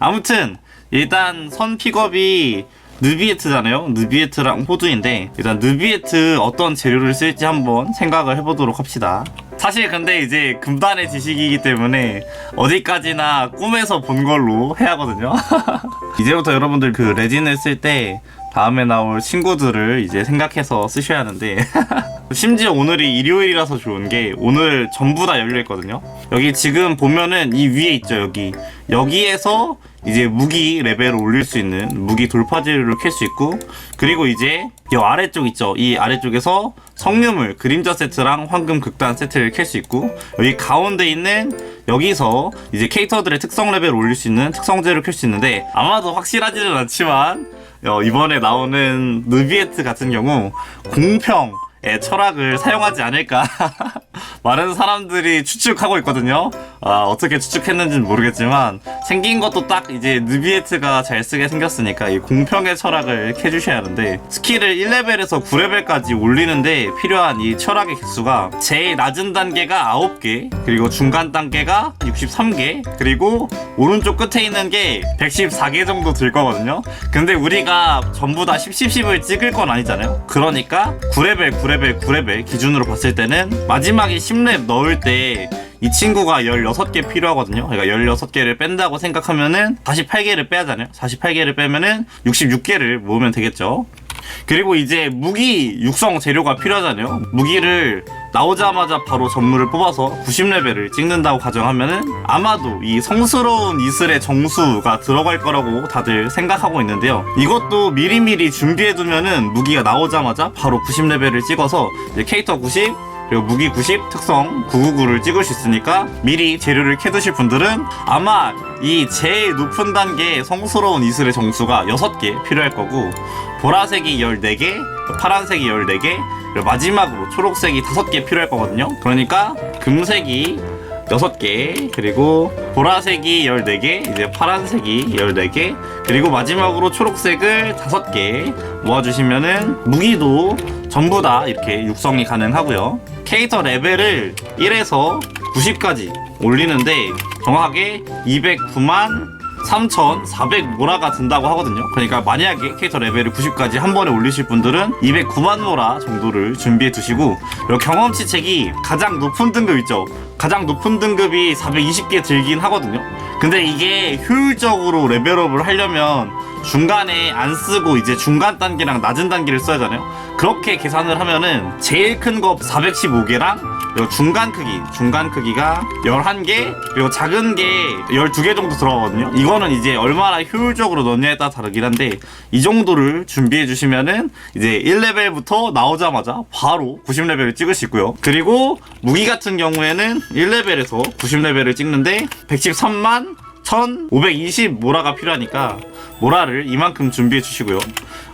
아무튼 일단 선 픽업이 느비에트잖아요. 느비에트랑 호두인데 일단 느비에트 어떤 재료를 쓸지 한번 생각을 해보도록 합시다. 사실 근데 이제 금단의 지식이기 때문에 어디까지나 꿈에서 본 걸로 해야 하거든요. 이제부터 여러분들 그 레진을 쓸 때 다음에 나올 친구들을 이제 생각해서 쓰셔야 하는데 심지어 오늘이 일요일이라서 좋은 게 오늘 전부 다 열려 있거든요. 여기 지금 보면은 이 위에 있죠 여기 여기에서 이제 무기 레벨을 올릴 수 있는 무기 돌파 재료를 캘 수 있고 그리고 이제 이 아래쪽 있죠? 이 아래쪽에서 성유물 그림자 세트랑 황금 극단 세트를 캘 수 있고 여기 가운데 있는 여기서 이제 캐릭터들의 특성 레벨을 올릴 수 있는 특성제를 캘 수 있는데 아마도 확실하지는 않지만 어, 이번에 나오는 느비에트 같은 경우 공평 의 철학을 사용하지 않을까 많은 사람들이 추측하고 있거든요. 아, 어떻게 추측했는지는 모르겠지만 생긴 것도 딱 이제 느비에트가 잘 쓰게 생겼으니까 이 공평의 철학을 캐주셔야 하는데 스킬을 1레벨에서 9레벨까지 올리는데 필요한 이 철학의 개수가 제일 낮은 단계가 9개 그리고 중간 단계가 63개 그리고 오른쪽 끝에 있는 게 114개 정도 들 거거든요. 근데 우리가 전부 다 10, 10, 10을 찍을 건 아니잖아요. 그러니까 9레벨, 9레벨, 9레벨 기준으로 봤을 때는 마지막에 10렙 넣을 때 이 친구가 16개 필요하거든요. 그러니까 16개를 뺀다고 생각하면은 48개를 빼야 하잖아요. 48개를 빼면은 66개를 모으면 되겠죠. 그리고 이제 무기 육성 재료가 필요하잖아요. 무기를 나오자마자 바로 전물을 뽑아서 90레벨을 찍는다고 가정하면은 아마도 이 성스러운 이슬의 정수가 들어갈 거라고 다들 생각하고 있는데요. 이것도 미리미리 준비해두면은 무기가 나오자마자 바로 90레벨을 찍어서 이제 캐릭터 90, 그리고 무기 90 특성 999를 찍을 수 있으니까 미리 재료를 캐두실 분들은 아마 이 제일 높은 단계 성스러운 이슬의 정수가 6개 필요할 거고 보라색이 14개 파란색이 14개 그리고 마지막으로 초록색이 5개 필요할 거거든요. 그러니까 금색이 6개 그리고 보라색이 14개 이제 파란색이 14개 그리고 마지막으로 초록색을 5개 모아주시면은 무기도 전부 다 이렇게 육성이 가능하고요 캐릭터 레벨을 1에서 90까지 올리는데 정확하게 209만 3,400 모라가 든다고 하거든요. 그러니까 만약에 캐릭터 레벨을 90까지 한 번에 올리실 분들은 209만 모라 정도를 준비해 두시고 그리고 경험치 책이 가장 높은 등급 있죠. 가장 높은 등급이 420개 들긴 하거든요. 근데 이게 효율적으로 레벨업을 하려면 중간에 안 쓰고 이제 중간 단계랑 낮은 단계를 써야 하잖아요. 그렇게 계산을 하면은 제일 큰 거 415개랑 그리고 중간 크기, 중간 크기가 11개, 그리고 작은 게 12개 정도 들어가거든요. 이거는 이제 얼마나 효율적으로 넣냐에 따라 다르긴 한데, 이 정도를 준비해 주시면은 이제 1레벨부터 나오자마자 바로 90레벨을 찍을 수 있고요. 그리고 무기 같은 경우에는 1레벨에서 90레벨을 찍는데 113만 1520 모라가 필요하니까 모라를 이만큼 준비해 주시고요.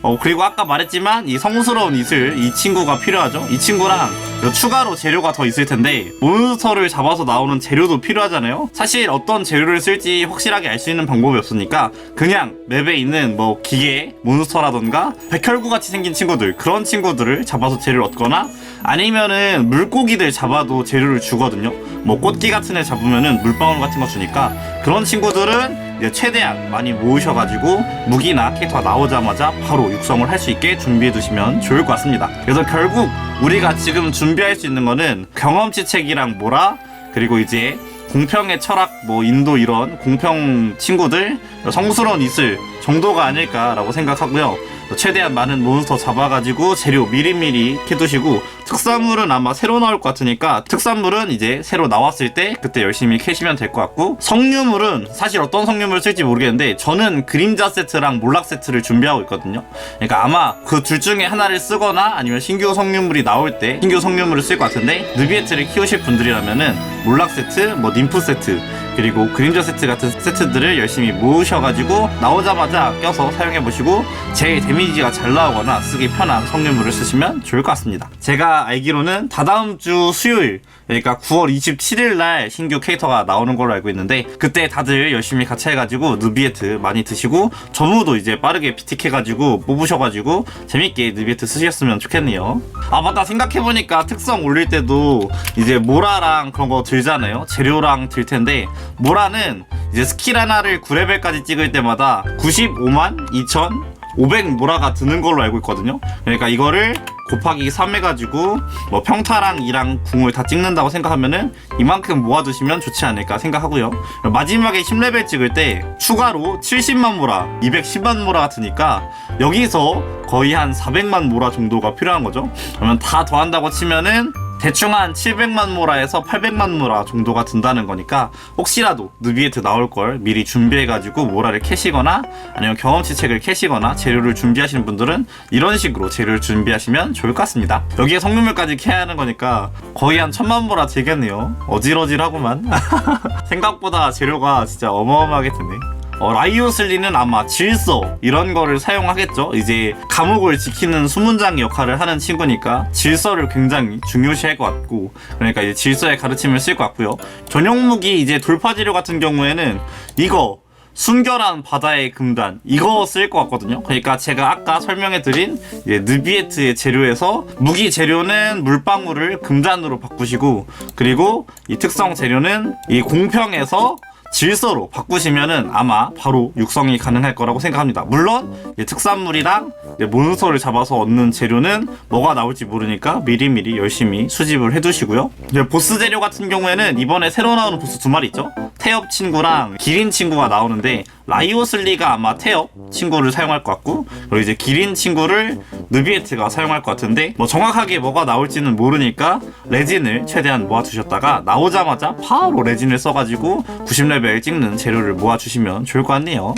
어, 그리고 아까 말했지만 이 성스러운 이슬 이 친구가 필요하죠. 이 친구랑 추가로 재료가 더 있을 텐데 몬스터를 잡아서 나오는 재료도 필요하잖아요. 사실 어떤 재료를 쓸지 확실하게 알 수 있는 방법이 없으니까 그냥 맵에 있는 뭐 기계 몬스터라던가 백혈구 같이 생긴 친구들 그런 친구들을 잡아서 재료를 얻거나 아니면은 물고기들 잡아도 재료를 주거든요. 뭐 꽃기 같은 애 잡으면은 물방울 같은 거 주니까 그런 친구들은 이제 최대한 많이 모으셔가지고 무기나 캐릭터가 나오자마자 바로 육성을 할 수 있게 준비해 두시면 좋을 것 같습니다. 그래서 결국 우리가 지금 준비할 수 있는 거는 경험치 책이랑 뭐라 그리고 이제 공평의 철학 뭐 인도 이런 공평 친구들 성스러운 이슬 정도가 아닐까라고 생각하고요. 최대한 많은 몬스터 잡아가지고 재료 미리미리 캐두시고 특산물은 아마 새로 나올 것 같으니까 특산물은 이제 새로 나왔을 때 그때 열심히 캐시면 될 것 같고 성류물은 사실 어떤 성류물을 쓸지 모르겠는데 저는 그림자 세트랑 몰락 세트를 준비하고 있거든요. 그러니까 아마 그 둘 중에 하나를 쓰거나 아니면 신규 성류물이 나올 때 신규 성류물을 쓸 것 같은데 느비에트를 키우실 분들이라면은 몰락 세트, 뭐 님프 세트 그리고 그림자 세트 같은 세트들을 열심히 모으셔가지고 나오자마자 껴서 사용해보시고 제일 데미지가 잘 나오거나 쓰기 편한 성류물을 쓰시면 좋을 것 같습니다. 제가 알기로는 다다음 주 수요일 그러니까 9월 27일 날 신규 캐릭터가 나오는 걸로 알고 있는데 그때 다들 열심히 같이 해가지고 느비에트 많이 드시고 전무도 이제 빠르게 피틱해가지고 뽑으셔가지고 재밌게 느비에트 쓰셨으면 좋겠네요. 아 맞다 생각해보니까 특성 올릴 때도 이제 모라랑 그런 거 들잖아요. 재료랑 들 텐데 모라는 이제 스킬 하나를 9레벨까지 찍을 때마다 95만 2천 500 모라가 드는 걸로 알고 있거든요. 그러니까 이거를 곱하기 3 해가지고 뭐 평타랑 이랑 궁을 다 찍는다고 생각하면은 이만큼 모아두시면 좋지 않을까 생각하고요. 마지막에 10레벨 찍을 때 추가로 70만 모라, 210만 모라가 드니까 여기서 거의 한 400만 모라 정도가 필요한 거죠. 그러면 다 더한다고 치면은 대충 한 700만 모라에서 800만 모라 정도가 든다는 거니까 혹시라도 느비에트 나올 걸 미리 준비해가지고 모라를 캐시거나 아니면 경험치 책을 캐시거나 재료를 준비하시는 분들은 이런 식으로 재료를 준비하시면 좋을 것 같습니다. 여기에 성능물까지 캐야 하는 거니까 거의 한 천만 모라 되겠네요. 어질어질하구만. 생각보다 재료가 진짜 어마어마하게 드네. 어, 라이오슬리는 아마 질서 이런 거를 사용하겠죠. 이제 감옥을 지키는 수문장 역할을 하는 친구니까 질서를 굉장히 중요시할 것 같고 그러니까 이제 질서의 가르침을 쓸 것 같고요. 전용 무기 이제 돌파 재료 같은 경우에는 이거 순결한 바다의 금단 이거 쓸 것 같거든요. 그러니까 제가 아까 설명해드린 느비에트의 재료에서 무기 재료는 물방울을 금단으로 바꾸시고 그리고 이 특성 재료는 이 공평에서 질서로 바꾸시면은 아마 바로 육성이 가능할 거라고 생각합니다. 물론 이 특산물이랑 몬스터를 잡아서 얻는 재료는 뭐가 나올지 모르니까 미리미리 열심히 수집을 해두시고요. 보스 재료 같은 경우에는 이번에 새로 나오는 보스 두 마리 있죠. 태엽 친구랑 기린 친구가 나오는데 라이오슬리가 아마 태엽 친구를 사용할 것 같고 그리고 이제 기린 친구를 느비에트가 사용할 것 같은데 뭐 정확하게 뭐가 나올지는 모르니까 레진을 최대한 모아두셨다가 나오자마자 바로 레진을 써가지고 90 레벨 찍는 재료를 모아주시면 좋을 것 같네요